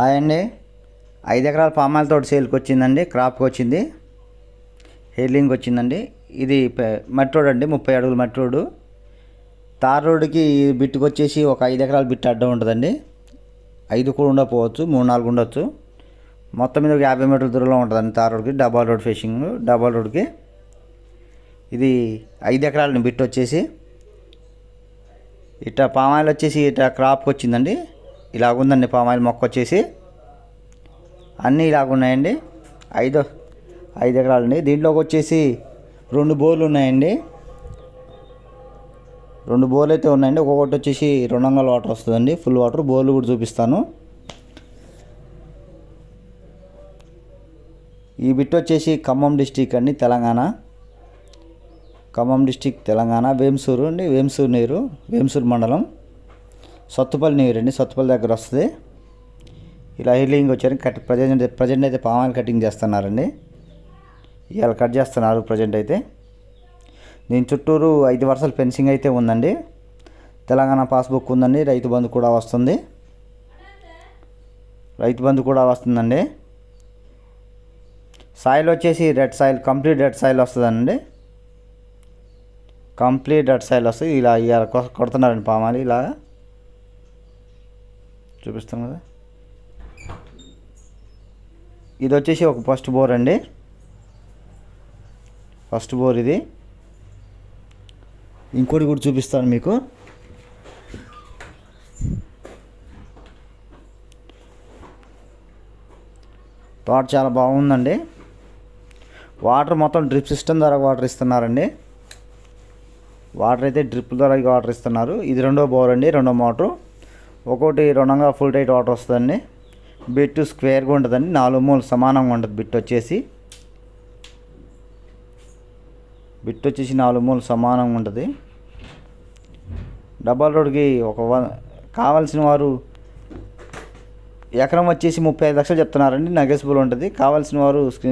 Hi అండి. ఐదు ఎకరాల పామాయిల తోట సేల్కి వచ్చిందండి. క్రాప్కి వచ్చింది. హెయిలింగ్ వచ్చిందండి. ఇది మట్టి రోడ్ అండి. ముప్పై అడుగుల మట్టి రోడ్డు. తార్ రోడ్డుకి బిట్టుకు వచ్చేసి ఒక ఐదు ఎకరాల బిట్ అడ్డం ఉంటుందండి. ఐదు కూడా ఉండకపోవచ్చు. మూడు నాలుగు ఉండొచ్చు. మొత్తం మీద ఒక యాభై మీటర్ల దూరంలో ఉంటుందండి తార్ రోడ్కి డబల్ రోడ్ ఫిషింగ్ డబల్ రోడ్కి ఇది ఐదు ఎకరాలని బిట్ వచ్చేసి. ఇట్లా పామాయిల్ వచ్చేసి ఇట్లా క్రాప్కి వచ్చిందండి. ఇలాగుందండి పామాయిల్ మొక్క వచ్చేసి. అన్నీ ఇలాగున్నాయండి. ఐదు ఐదు ఎకరాలండి దీంట్లోకి వచ్చేసి రెండు బోర్లు ఉన్నాయండి. రెండు బోర్లు అయితే ఉన్నాయండి. ఒక్కొక్కటి వచ్చేసి రెండు వందల వాటర్ వస్తుందండి. ఫుల్ వాటర్ బోర్లు కూడా చూపిస్తాను. ఈ బిట్ వచ్చేసి ఖమ్మం డిస్టిక్ అండి తెలంగాణ. ఖమ్మం డిస్టిక్ తెలంగాణ. వేంసూరు అండి. వేంసూరు నీరు వేంసూరు మండలం. సత్తుపల్లి నీరు అండి సత్తుపల్లి దగ్గర వస్తుంది. ఇలా హీలింగ్ వచ్చారు కట్ ప్రజెంట్ ప్రజెంట్ అయితే పామాయిల్ కటింగ్ చేస్తున్నారండి. ఇవాళ కట్ చేస్తున్నారు ప్రజెంట్ అయితే. దీని చుట్టూరు ఐదు వరుసల ఫెన్సింగ్ అయితే ఉందండి. తెలంగాణ పాస్బుక్ ఉందండి రైతు బంధు కూడా వస్తుంది. రైతు బంధు కూడా వస్తుందండి. సాయిల్ వచ్చేసి red soil complete red soil వస్తుందండి. కంప్లీట్ రెడ్ సాయిల్ వస్తుంది. ఇలా ఇలా కొడుతున్నారండి పామాలి ఇలా చూపిస్తాం కదా ఇది వచ్చేసి ఒక ఫస్ట్ బోర్ అండి. ఫస్ట్ బోర్ ఇది. ఇంకోటి కూడా చూపిస్తాను మీకు. తోట చాలా బాగుందండి. వాటర్ మొత్తం డ్రిప్ సిస్టమ్ ద్వారా వాటర్ ఇస్తున్నారండి. వాటర్ అయితే డ్రిప్ ద్వారా వాటర్ ఇస్తున్నారు. ఇది రెండో బోర్ అండి రెండో మోటరు. ఒక్కోటి రుణంగా ఫుల్ టైట్ వాటర్ వస్తుందండి. బిట్ స్క్వేర్గా ఉంటుందండి. నాలుగు మూలు సమానంగా ఉంటుంది బిట్ వచ్చేసి. బిట్ వచ్చేసి నాలుగు మూలు సమానంగా ఉంటుంది. డబల్ రోడ్కి ఒక కావాల్సిన వారు ఎకరం వచ్చేసి ముప్పై ఐదు లక్షలు చెప్తున్నారండి. నగేసిబుల్ ఉంటుంది. కావాల్సిన వారు స్క్రీన్